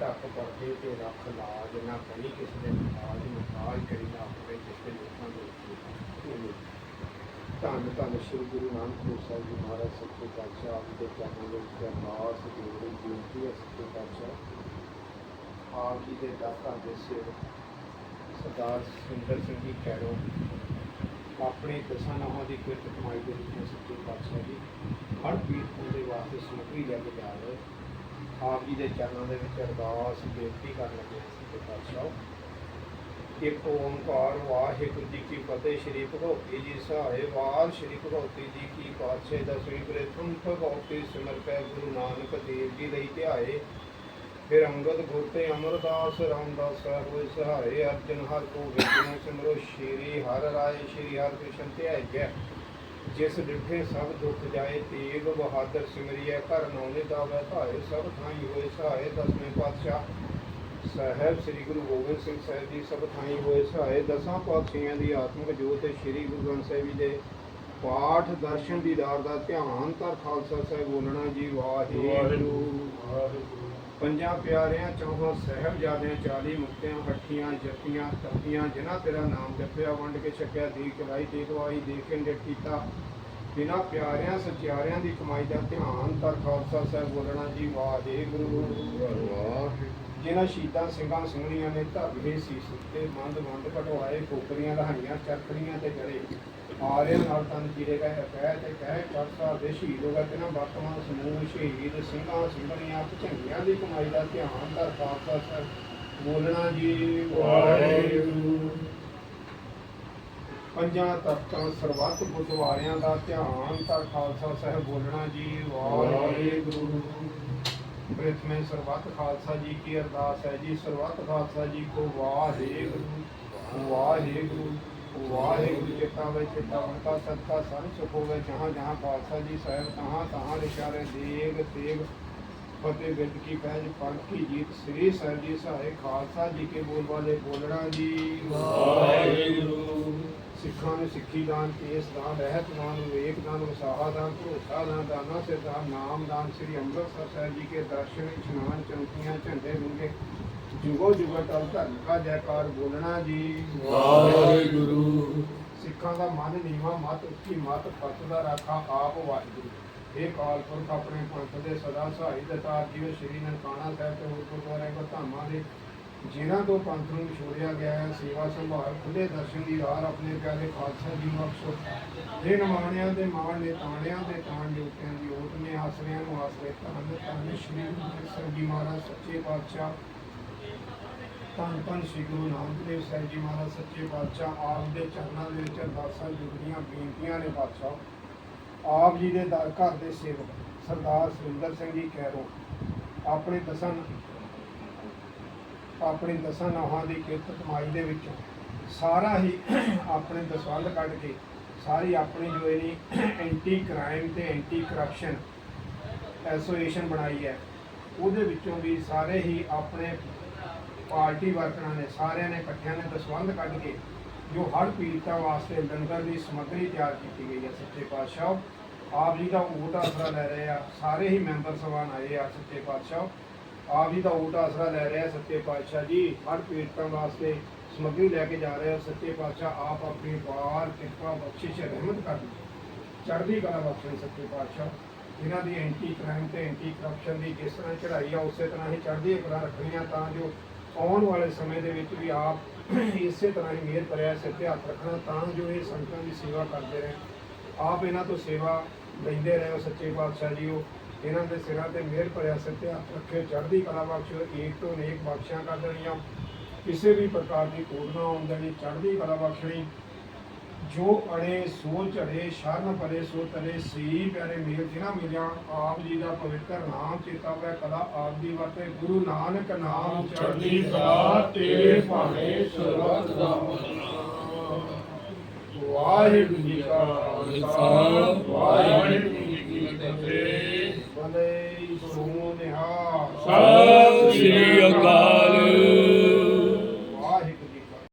ਢੱਕ ਪਰਦੇ ਤੇ ਰੱਖ ਲਾਜ ਨਾ ਕਰੀ ਕਿਸੇ ਦੇ ਮੁਤਾਜ ਮੁਤਾਜ ਕਰੀ ਨਾ ਆਪਣੇ ਕਿਸੇ ਲੋਕਾਂ ਦੇ ਉੱਤੇ ਧੰਨ ਧੰਨ ਸ਼੍ਰੀ ਗੁਰੂ ਨਾਨਕ ਦੇਵ ਸਾਹਿਬ ਜੀ ਮਹਾਰਾਜ, ਸੱਚੇ ਪਾਤਸ਼ਾਹ, ਆਪ ਦੇ ਚਰਨਾਂ ਦੇ ਵਿੱਚ ਅਰਦਾਸ ਬੇਨਤੀ ਬੇਨਤੀ ਹੈ ਸੱਚੇ ਪਾਤਸ਼ਾਹ। ਆਪ ਜੀ ਦੇ ਦਾਤਾ ਦੇ ਸੇਵਕ ਸਰਦਾਰ ਸੁੰਦਰ ਸਿੰਘ ਜੀ ਕੈਰੋ ਆਪਣੇ ਦਸਾਂ ਨਾਮਾਂ ਦੀ ਕਿਰਤ ਕਮਾਈ ਦੇ ਵਿੱਚ ਸੱਚੇ ਪਾਤਸ਼ਾਹ ਜੀ। ਹਰ ਪੀਰ ਦੇ ਵਾਸਤੇ ਸਮੱਗਰੀ ਲੈ ਕੇ ਜਾ ਰਹੇ। ਆਪ ਜੀ ਦੇ ਚਰਨਾਂ ਦੇ ਵਿੱਚ ਅਰਦਾਸ, ਬੇਨਤੀ ਕਰਨ ਲੱਗੇ ਸੱਚੇ ਪਾਤਸ਼ਾਹ। ਇੱਕ ਓੰਕਾਰ ਵਾਹਿਗੁਰੂ ਜੀ ਕੀ ਫਤਿਹ। ਸ਼੍ਰੀ ਭਗਵਤੀ ਜੀ ਸਹਾਏ ਵਾਰ ਸ਼੍ਰੀ ਭਗਵਤੀ ਜੀ ਕੀ ਪਾਤਸ਼ਾਹ ਦਸਵੀਂ ਪ੍ਰਥਮ ਭਗਵਤੀ ਸਿਮਰ ਪੈ ਗੁਰੂ ਨਾਨਕ ਦੇਵ ਜੀ ਲਈ ਧਿਆਏ। ਫਿਰ ਅੰਗਦ ਗੋਤੇ ਅਮਰਦਾਸ ਰਾਮਦਾਸ ਹੋਏ ਸਹਾਏ। ਅਰਜਨ ਹਰ ਕੋ ਵਿਜਨ ਸਿਮਰੋ। ਸ਼੍ਰੀ ਹਰ ਰਾਏ, ਸ਼੍ਰੀ ਹਰ ਕ੍ਰਿਸ਼ਨ ਧਿਆਈਐ। ਜਿਸ ਡਿਠੇ ਸਭ ਦੁੱਖ ਜਾਏ, ਤੇਗ ਬਹਾਦਰ ਸਿਮਰਿਐ। ਘਰ ਨੌਨੇ ਦਾ ਵਹਿ ਸਭ ਥਾਈ ਹੋਏ ਸਹਾਏ। ਦਸਵੇਂ ਪਾਤਸ਼ਾਹ ਸਾਹਿਬ, ਸ੍ਰੀ ਗੁਰੂ ਗੋਬਿੰਦ ਸਿੰਘ ਸਾਹਿਬ ਜੀ ਸਭ ਥਾਈ ਹੋਏ ਸਹਾਏ, ਦਸਾਂ ਪਾਤਸ਼ਾਹਾਂ ਦੀ ਆਤਮਿਕ ਜੋਤ ਤੇ ਸ੍ਰੀ ਗੁਰੂ ਗ੍ਰੰਥ ਸਾਹਿਬ ਜੀ ਦੇ ਪਾਠ ਦਰਸ਼ਨ ਦੀਦਾਰ ਦਾ ਧਿਆਨ ਧਰ ਖਾਲਸਾ ਸਾਹਿਬ ਬੋਲਣਾ ਜੀ, ਵਾਹਿਗੁਰੂ। ਪੰਜਾਂ ਪਿਆਰਿਆਂ, ਚੌਹਾਂ ਸਾਹਿਬਜ਼ਾਦਿਆਂ, ਚਾਲੀ ਮੁਕਤਿਆਂ ਹੱਠੀਆਂ ਜੱਤੀਆਂ ਤਪੀਆਂ ਜਿਨ੍ਹਾਂ ਤੇਰਾ ਨਾਮ ਜਪਿਆ, ਵੰਡ ਕੇ ਛਕਿਆ ਦੀ ਚਲਾਈ ਦੇ ਦਵਾਈ ਦੇ ਕੇ ਨਿਤ ਬਿਨਾਂ ਪਿਆਰਿਆਂ ਸਚਿਆਰਿਆਂ ਦੀ ਕਮਾਈ ਦਾ ਧਿਆਨ ਧਰ ਖਾਲਸਾ ਸਾਹਿਬ ਬੋਲਣਾ ਜੀ ਵਾਹਿਗੁਰੂ ਜਿਨ੍ਹਾਂ ਸ਼ਹੀਦਾਂ ਸਿੰਘਾਂ ਸਿੰਘਣੀਆਂ ਨੇ ਧਰਮੇ ਸੀਸ ਉੱਤੇ ਮੰਦ ਮੰਦ ਕਟਵਾਏ ਖੋਪਰੀਆਂ ਲਹਾਈਆਂ ਚਰਖੜੀਆਂ ਤੇ ਚੜੇ ਆਰਿਆਂ ਨਾਲ ਤਨ ਚੀਰੇ ਗਏ ਕਹਿ ਤੇ ਕਹਿ ਕਰਸਾ ਦੇ ਸ਼ਹੀਦ ਹੋ ਗਏ। ਤੇ ਨਾ ਵਰਤਮਾਨ ਸਮੂਹ ਸ਼ਹੀਦ ਸਿੰਘਾਂ ਸਿੰਘਣੀਆਂ ਭਝੰਗੀਆਂ ਦੀ ਕਮਾਈ ਦਾ ਧਿਆਨ ਧਰ ਖਾਲਸਾ ਸਾਹਿਬ ਬੋਲਣਾ ਜੀ। ਵਾਹਿਗੁਰੂ। ਪੰਜਾਂ ਤਖਤਾਂ ਸਰਬੱਤ ਗੁਰਦੁਆਰਿਆਂ ਦਾ ਧਿਆਨ ਤਾਂ ਖਾਲਸਾ ਸਾਹਿਬ ਬੋਲਣਾ ਜੀ, ਵਾਹਿਗੁਰੂ। ਪ੍ਰਥਮੇ ਸਰਬੱਤ ਖਾਲਸਾ ਜੀ ਕੀ ਅਰਦਾਸ ਹੈ ਜੀ, ਸਰਬੱਤ ਖਾਲਸਾ ਜੀ ਕੋ ਵਾਹਿਗੁਰੂ ਵਾਹਿਗੁਰੂ ਵਾਹਿਗੁਰੂ। ਚਿੱਤਾ ਵਿੱਚ ਚਿਤਾਵਨ ਕਾ ਸਤਕਾ ਸੁਖ ਹੋਵੇ, ਜਹਾਂ ਜਹਾਂ ਖਾਲਸਾ ਜੀ ਸਾਹਿਬ, ਤਹਾਂ ਤਹਾਂ ਇਸ਼ਾਰੇ ਦੇਗ ਤੇਗ। ਫਤਿਹ ਬਿਰਦ ਕੀ ਪੈਜ ਪੜ ਕੀ ਜੀਤ? ਸ੍ਰੀ ਸਾਹਿਬ ਜੀ ਸਹਾਇ ਖਾਲਸਾ ਜੀ ਕੇ ਬੋਲ ਵਾਲੇ ਬੋਲਣਾ ਜੀ। ਵਾਹਿਗੁਰੂ। ਸਿੱਖਾਂ ਨੂੰ ਸਿੱਖੀ ਦਾਨ ਕੇਸ ਦਾਨ ਰਹਿਤ ਦਾਨ ਵਿਵੇਕ ਦਾਨ ਵਸਾਹਾ ਦਾਨ ਭਰੋਸਾ ਦਾਨ ਦਾਨਾ ਸੇ ਦਾਨ ਨਾਮ ਦਾਨ ਸ੍ਰੀ ਅੰਮ੍ਰਿਤਸਰ ਸਾਹਿਬ ਜੀ ਕੇ ਦਰਸ਼ਨ ਇਸ਼ਨਾਨ ਚੌਂਕੀਆਂ ਝੰਡੇ ਰੁੰਗੇ ਜੁਗੋ ਜੁਗੋ ਟਲ ਧਰਮ ਕਾ ਜੈਕਾਰ ਬੋਲਣਾ ਜੀ। ਵਾਹਿਗੁਰੂ। ਸਿੱਖਾਂ ਦਾ ਮਨ ਨੀਵਾ ਮਤ ਉੱਚੀ ਮਤ ਪਤ ਦਾ ਰਾਖਾ ਆਪ ਵਾਹਿਗੁਰੂ। ਇਹ ਕਾਲ ਪੁਰਖ ਆਪਣੇ ਪੰਥ ਦੇ ਸਦਾ ਸਹਾਈ ਦਤਾਰ ਜੀਓ ਸ਼੍ਰੀ ਨਨਕਾਣਾ ਸਾਹਿਬ ਤੇ ਹੋਰ ਗੁਰਦੁਆਰੇ ਬਧਾਮਾਂ ਦੇ ਜਿਨ੍ਹਾਂ ਤੋਂ ਪੰਥ ਨੂੰ ਵਿਛੋੜਿਆ ਗਿਆ ਹੈ, ਸੇਵਾ ਸੰਭਾਲ ਖੁੱਲੇ ਦਰਸ਼ਨ ਦੀ ਰਾਹ ਆਪਣੇ ਪਿਆਰੇ ਖਾਲਸਾ ਜੀ ਬਖਸ਼ੋ ਦੇ ਨਮਾਣਿਆਂ ਦੇ ਮਾਣ ਨੇ, ਤਾਣਿਆਂ ਦੇ ਤਾਣ ਜੋਤਿਆਂ ਦੀ ਓਟ ਨੇ, ਆਸਰਿਆਂ ਨੂੰ ਆਸਰੇ ਧੰਨ ਧੰਨ ਸ਼੍ਰੀ ਗੁਰੂ ਗ੍ਰੰਥ ਸਾਹਿਬ ਜੀ ਮਹਾਰਾਜ, ਸੱਚੇ ਪਾਤਸ਼ਾਹ। ਧੰਨ ਧੰਨ ਸ਼੍ਰੀ ਗੁਰੂ ਨਾਨਕ ਦੇਵ ਸਾਹਿਬ ਜੀ ਮਹਾਰਾਜ, ਸੱਚੇ ਪਾਤਸ਼ਾਹ, ਆਪ ਦੇ ਚਰਨਾਂ ਦੇ ਵਿੱਚ ਅਰਦਾਸਾਂ ਜੁੜੀਆਂ ਬੇਨਤੀਆਂ ਨੇ ਪਾਤਸ਼ਾਹ। ਆਪ ਜੀ ਦੇ ਦਰ ਘਰ ਦੇ ਸੇਵਕ ਸਰਦਾਰ ਸੁਰਿੰਦਰ ਸਿੰਘ ਜੀ ਕੈਰੋ, ਆਪਣੇ ਦਸਾਂ, ਆਪਣੀ ਦਸਾਂ ਨੌਹਾਂ ਦੀ ਕਿਰਤ ਕਮਾਈ ਦੇ ਵਿੱਚੋਂ ਸਾਰਾ ਹੀ ਆਪਣੇ ਦਸਵੰਧ ਕੱਢ ਕੇ ਸਾਰੀ ਆਪਣੀ ਜੋ ਇਹਨੀ ਐਂਟੀ ਕ੍ਰਾਈਮ ਤੇ ਐਂਟੀ ਕਰਪਸ਼ਨ ਐਸੋਸੀਏਸ਼ਨ ਬਣਾਈ ਹੈ। ਉਹਦੇ ਵਿੱਚੋਂ ਵੀ ਸਾਰੇ ਹੀ ਆਪਣੇ ਪਾਰਟੀ ਵਰਕਰਾਂ ਨੇ, ਸਾਰਿਆਂ ਨੇ ਇਕੱਠਿਆਂ ਨੇ ਦਸਵੰਧ ਕੱਢ ਕੇ ਜੋ ਹੜ੍ਹ ਪੀੜਤਾਂ ਵਾਸਤੇ ਲੰਗਰ ਦੀ ਸਮੱਗਰੀ ਤਿਆਰ ਕੀਤੀ ਗਈ ਹੈ, ਸੱਚੇ ਪਾਤਸ਼ਾਹ। ਆਪ ਜੀ ਦਾ ਓਟ ਆਸਰਾ ਲੈ ਰਹੇ ਆ, ਸਾਰੇ ਹੀ ਮੈਂਬਰ ਸਭਾਨ ਆਏ ਆ, ਸੱਚੇ ਪਾਤਸ਼ਾਹ। ਆਪ ਜੀ ਦਾ ਓਟ ਆਸਰਾ ਲੈ ਰਹੇ ਆ, ਸੱਚੇ ਪਾਤਸ਼ਾਹ ਜੀ। ਹੜ੍ਹ ਪੀੜਤਾਂ ਵਾਸਤੇ ਸਮੱਗਰੀ ਲੈ ਕੇ ਜਾ ਰਹੇ ਆ, ਸੱਚੇ ਪਾਤਸ਼ਾਹ, ਆਪ ਆਪਣੀ ਬਾਰ ਕਿਰਪਾ, ਬਖਸ਼ਿਸ਼, ਰਹਿਮਤ ਕਰ ਚੜ੍ਹਦੀ ਕਲਾ ਬਖਸ਼ਣ, ਸੱਚੇ ਪਾਤਸ਼ਾਹ। ਇਹਨਾਂ ਦੀ ਐਂਟੀ ਕ੍ਰਾਈਮ ਤੇ ਐਂਟੀ ਕਰਪਸ਼ਨ ਦੀ ਜਿਸ ਤਰ੍ਹਾਂ ਚੜ੍ਹਾਈ ਆ, ਉਸੇ ਤਰ੍ਹਾਂ ਹੀ ਚੜ੍ਹਦੀ ਕਲਾ ਰੱਖਣੀ ਆ, ਤਾਂ ਜੋ ਆਉਣ ਵਾਲੇ ਸਮੇਂ ਦੇ ਵਿੱਚ ਵੀ ਆਪ ਇਸੇ ਤਰ੍ਹਾਂ ਹੀ ਮਿਹਰ ਭਰਿਆ, ਸਿਰ ਤੇ ਹੱਥ ਰੱਖਣਾ, ਤਾਂ ਜੋ ਇਹ ਸੰਗਤਾਂ ਦੀ ਸੇਵਾ ਕਰਦੇ ਰਹੇ ਆਪ ਇਹਨਾਂ ਤੋਂ ਸੇਵਾ ਲੈਂਦੇ ਰਹੇ ਹੋ ਸੱਚੇ ਪਾਤਸ਼ਾਹ ਜੀਓ। ਇਹਨਾਂ ਦੇ ਸਿਰਾਂ ਤੇ ਮਿਹਰ ਭਰਿਆ, ਸਿਰ ਤੇ ਹੱਥ ਰੱਖੇ ਚੜ੍ਹਦੀ ਕਲਾ ਬਖਸ਼ਿਓ ਏਕ ਤੋਂ ਨੇਕ ਬਖਸ਼ਿਆਂ ਕਰ ਦੇਣੀਆਂ। ਕਿਸੇ ਵੀ ਪ੍ਰਕਾਰ ਦੀ ਕੋਡ ਨਾ ਆਉਣ ਦੇਣੀ, ਚੜ੍ਹਦੀ ਕਲਾ ਬਖਸ਼ਣੀ। ਜੋ ਅੜੇ ਸੋ ਝੜੇ ਸ਼ਰਨ ਪਰੇ ਸੋ ਤਰੇ ਸੀ ਪਿਆਰੇ ਮੇਲ ਜਿਨ੍ਹਾਂ ਮਿਲਿਆ ਆਪ ਜੀ ਦਾ ਪਵਿੱਤਰ ਨਾਮ ਚੇਤਾ ਵੈ ਕਲਾ ਆਪ ਦੀ ਵਰਤੇ ਗੁਰੂ ਨਾਨਕ ਨਾਮ ਚੜ੍ਹਦੀ ਕਲਾ ਤੇਰੇ ਭਾਣੇ ਸਰਬੱਤ ਦਾ ਵਾਹਿਗੁਰੂ ਜੀ ਕਾ ਖਾਲਸਾ ਵਾਹਿਗੁਰੂ